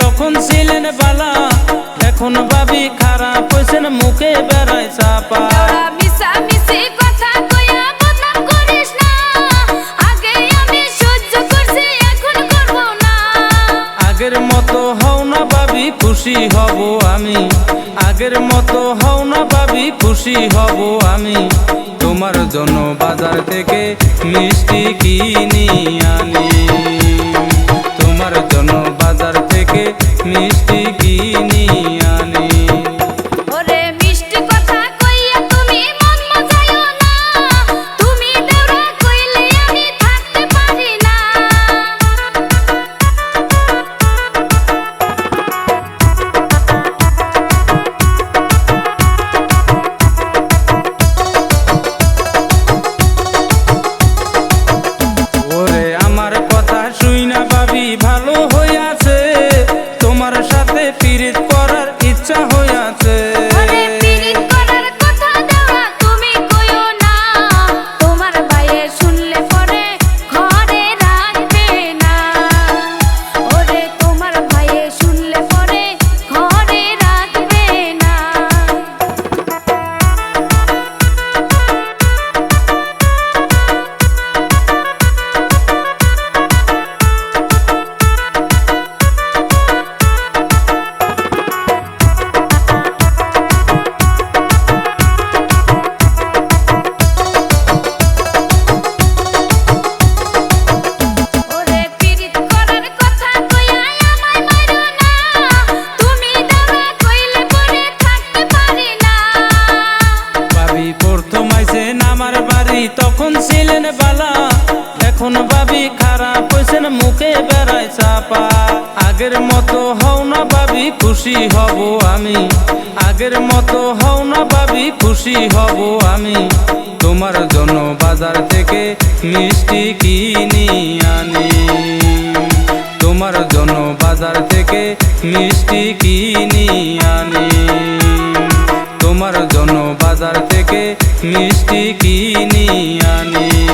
তখন ছিলেন বালা। এখন ভাবি খারাপ হয়েছেন মুখে বেড়ায় চাপা। আগের মতো হও না ভাবি খুশি হব আমি। আগের মতো হও না ভাবি খুশি হব আমি। তোমার জন্য বাজার থেকে মিষ্টি কিনি আনি। মিষ্টি কিনি dancing. আইসেন আমার বাড়ি, তখন ছিলেন বালা। এখন ভাবি খারাপ হয়েছেন মুখে বেড়ায় চাপা। আগের মতো হও না ভাবি, খুশি হব আমি। আগের মতো হও না ভাবি, খুশি হব আমি। তোমার জন্য বাজার থেকে মিষ্টি কিনি আনি। তোমার জন্য বাজার থেকে মিষ্টি কিনি আনি। তোমার জন্য বাজার থেকে মিষ্টি কিনি আনি।